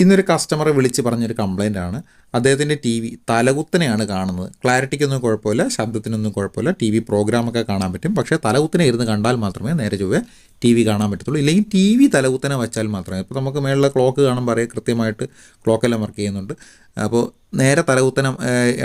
ഇന്നൊരു കസ്റ്റമറെ വിളിച്ച് പറഞ്ഞൊരു കംപ്ലൈന്റ് ആണ്. അദ്ദേഹത്തിന്റെ ടി വി തലകുത്തനെയാണ് കാണുന്നത്. ക്ലാരിറ്റിക്കൊന്നും കുഴപ്പമില്ല ശബ്ദത്തിനൊന്നും കുഴപ്പമില്ല. ടി വി പ്രോഗ്രാമൊക്കെ കാണാൻ പറ്റും. പക്ഷേ തലകുത്തനെ ഇരുന്ന് കണ്ടാൽ മാത്രമേ നേരെ ചൊവ്വേ ടി വി കാണാൻ പറ്റത്തുള്ളൂ. ഇല്ലെങ്കിൽ ടി വി തലകുത്തനെ വെച്ചാൽ മാത്രമേ. ഇപ്പോൾ നമുക്ക് മേളിലെ ക്ലോക്ക് കാണാൻ പറയാം കൃത്യമായിട്ട് ക്ലോക്കെല്ലാം വർക്ക് ചെയ്യുന്നുണ്ട്. അപ്പോൾ നേരെ തലകുത്തനം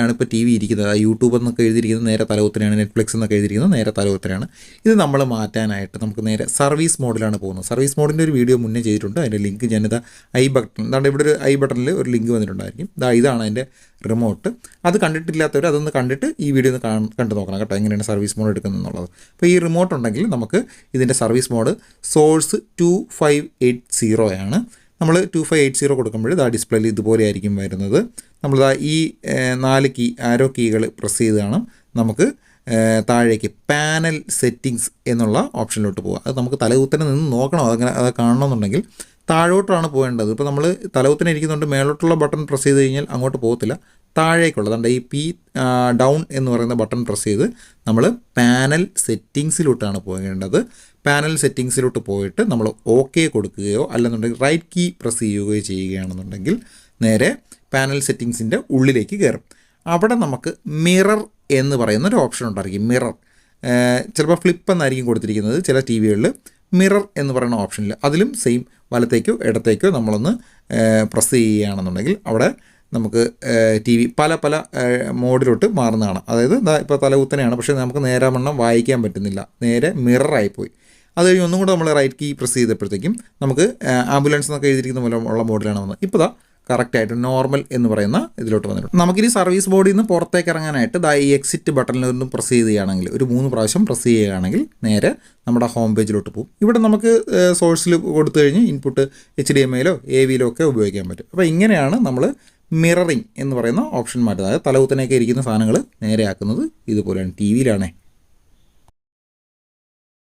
ആണ് ഇപ്പോൾ ടി വി ഇരിക്കുന്നത്. യൂട്യൂബ് എന്നൊക്കെ എഴുതിയിരിക്കുന്നത് നേരെ തലകുത്തനെയാണ് നെറ്റ്ഫ്ലിക്സ് എന്നൊക്കെ എഴുതിയിരിക്കുന്നത് നേരെ തലകുത്തനെയാണ്. ഇത് നമ്മൾ മാറ്റാനായിട്ട് നമുക്ക് നേരെ സർവീസ് മോഡിലാണ് പോകുന്നത്. സർവീസ് മോഡിന്റെ ഒരു വീഡിയോ മുന്നേ ചെയ്തിട്ടുണ്ട്. അതിന്റെ ലിങ്ക് ഞാനിത് ഐ ബട്ടൺ എന്താണ് ഇവിടെ ഒരു ഐ ബട്ടണിൽ ഒരു ലിങ്ക് വന്നിട്ടുണ്ടായിരിക്കും. ഇതാ ഇതാണ് അതിന്റെ റിമോട്ട് അത് കണ്ടിട്ടില്ലാത്തവർ അതൊന്ന് കണ്ടിട്ട് ഈ വീഡിയോ ഒന്ന് കാണ് കണ്ടു നോക്കണം കേട്ടോ എങ്ങനെയാണ് സർവീസ് മോഡ് എടുക്കുന്നത് എന്നുള്ളത് അപ്പോൾ ഈ റിമോട്ട് ഉണ്ടെങ്കിൽ നമുക്ക് ഇതിന്റെ service mode source two five eight zero ആണ്. നമ്മൾ ടു ഫൈവ് എയ്റ്റ് സീറോ കൊടുക്കുമ്പോൾ ഇതാ ഡിസ്പ്ലേയിൽ ഇതുപോലെ ആയിരിക്കും വരുന്നത്. നമ്മളിതാ ഈ നാല് കീ ആരോ കീകൾ പ്രസ് ചെയ്ത് കാണാം. നമുക്ക് താഴേക്ക് പാനൽ സെറ്റിങ്സ് എന്നുള്ള ഓപ്ഷനിലോട്ട് പോകാം അത് നമുക്ക് തലകുത്തനെ നിന്ന് നോക്കണം. അതങ്ങനെ അത് കാണണമെന്നുണ്ടെങ്കിൽ താഴോട്ടാണ് പോകേണ്ടത്. ഇപ്പോൾ നമ്മൾ തലവത്തിന് ഇരിക്കുന്നുണ്ട് മേലോട്ടുള്ള ബട്ടൺ പ്രസ് ചെയ്ത് കഴിഞ്ഞാൽ അങ്ങോട്ട് പോകത്തില്ല. താഴേക്കുള്ളത് അതുകൊണ്ട് ഈ പി ഡൗൺ എന്ന് പറയുന്ന ബട്ടൺ പ്രസ് ചെയ്ത് നമ്മൾ പാനൽ സെറ്റിങ്സിലോട്ടാണ് പോകേണ്ടത്. പാനൽ സെറ്റിങ്സിലോട്ട് പോയിട്ട് നമ്മൾ ഓക്കെ കൊടുക്കുകയോ അല്ലെന്നുണ്ടെങ്കിൽ റൈറ്റ് കീ പ്രസ് ചെയ്യുകയോ ചെയ്യുകയാണെന്നുണ്ടെങ്കിൽ നേരെ പാനൽ സെറ്റിങ്സിന്റെ ഉള്ളിലേക്ക് കയറും. അവിടെ നമുക്ക് മിറർ എന്ന് പറയുന്ന ഒരു ഓപ്ഷൻ ഉണ്ടായിരിക്കും മിറർ ചിലപ്പോൾ ഫ്ലിപ്പ് എന്നായിരിക്കും കൊടുത്തിരിക്കുന്നത്. ചില ടി വികളിൽ മിറർ എന്ന് പറയുന്ന ഓപ്ഷനിൽ അതിലും സെയിം വലത്തേക്കോ ഇടത്തേക്കോ നമ്മളൊന്ന് പ്രസ് ചെയ്യുകയാണെന്നുണ്ടെങ്കിൽ അവിടെ നമുക്ക് ടി വി പല പല മോഡിലോട്ട് മാറുന്നതാണ്. അതായത് ഇപ്പോൾ തലകുത്തനെയാണ് പക്ഷേ നമുക്ക് നേരെ വണ്ണം വായിക്കാൻ പറ്റുന്നില്ല. നേരെ മിററായിപ്പോയി അത് കഴിഞ്ഞ് ഒന്നും കൂടെ നമ്മൾ റൈറ്റ് കീ പ്രസ് ചെയ്തപ്പോഴത്തേക്കും നമുക്ക് ആംബുലൻസ് എന്നൊക്കെ എഴുതിയിരിക്കുന്ന പോലെ ഉള്ള മോഡിലാണ് വന്നത്. ഇപ്പോൾ കറക്റ്റായിട്ട് നോർമൽ എന്ന് പറയുന്ന ഇതിലോട്ട് വന്നിട്ടുണ്ട്. നമുക്കിനി സർവീസ് ബോർഡിൽ നിന്ന് പുറത്തേക്ക് ഇറങ്ങാനായിട്ട് ദാ ഈ എക്സിറ്റ് ബട്ടണിൽ നിന്ന് പ്രസ് ചെയ്യുകയാണെങ്കിൽ ഒരു മൂന്ന് പ്രാവശ്യം പ്രസ് ചെയ്യുകയാണെങ്കിൽ നേരെ നമ്മുടെ ഹോം പേജിലോട്ട് പോകും. ഇവിടെ നമുക്ക് സോഴ്സിൽ കൊടുത്തു കഴിഞ്ഞ് ഇൻപുട്ട് എച്ച് ഡി എം ഐയിലോ എ വിയിലോ ഒക്കെ ഉപയോഗിക്കാൻ പറ്റും. അപ്പോൾ ഇങ്ങനെയാണ് നമ്മൾ മിററിംഗ് എന്ന് പറയുന്ന ഓപ്ഷൻ മാറ്റുന്നത്. അതായത് തലകുത്തനെയൊക്കെ ഇരിക്കുന്ന സാധനങ്ങൾ നേരെയാക്കുന്നത് ഇതുപോലെയാണ്. ടി വിയിലാണേ